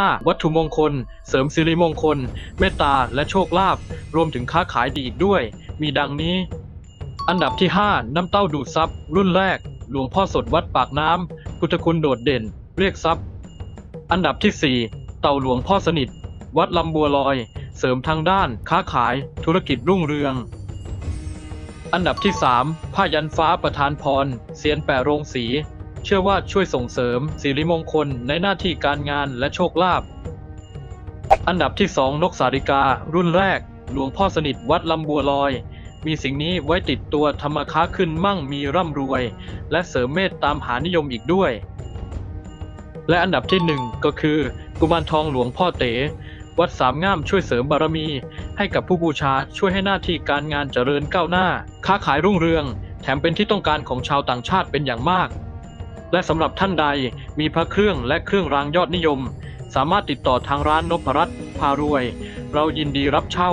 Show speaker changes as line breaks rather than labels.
5. วัตถุมงคล เสริมสิริมงคล เมตตาและโชคลาภรวมถึงค้าขายดีอีกด้วย มีดังนี้ อันดับที่ 5 น้ำเต้าดูดซับรุ่นแรก หลวงพ่อสดวัดปากน้ำพุทธคุณโดดเด่น เรียกทรัพย์อันดับที่ 4 เต่าหลวงพ่อสนิท วัดลำบัวลอย เสริมทางด้าน ค้าขาย ธุรกิจรุ่งเรืองอันดับที่ 3 ผ้ายันฟ้าประธานพรเซียนแปะโรงสี เชื่อว่าช่วยส่งเสริมสิริมงคลในหน้าที่การงานและโชคลาภอันดับที่ 2 นกสาริกา รุ่นแรก หลวงพ่อสนิทวัดลำบัวลอย มีสิ่งนี้ไว้ติดตัวทำมค้าขึ้นมั่งมีร่ำรวย และเสริมเมตตามหานิยมอีกด้วย และอันดับที่หนึ่งก็คือ กุมารทองหลวงพ่อเต๋ วัดสามง่ามช่วยเสริมบารมี ให้กับผู้บูชาช่วยให้หน้าที่การงานเจริญก้าวหน้า ค้าขายรุ่งเรือง แถมเป็นที่ต้องการของชาวต่างชาติเป็นอย่างมาก และสำหรับท่านใดมีพระเครื่องและเครื่องรางยอดนิยม สามารถติดต่อทางร้านนพรัตน์พารวย เรายินดีรับเช่า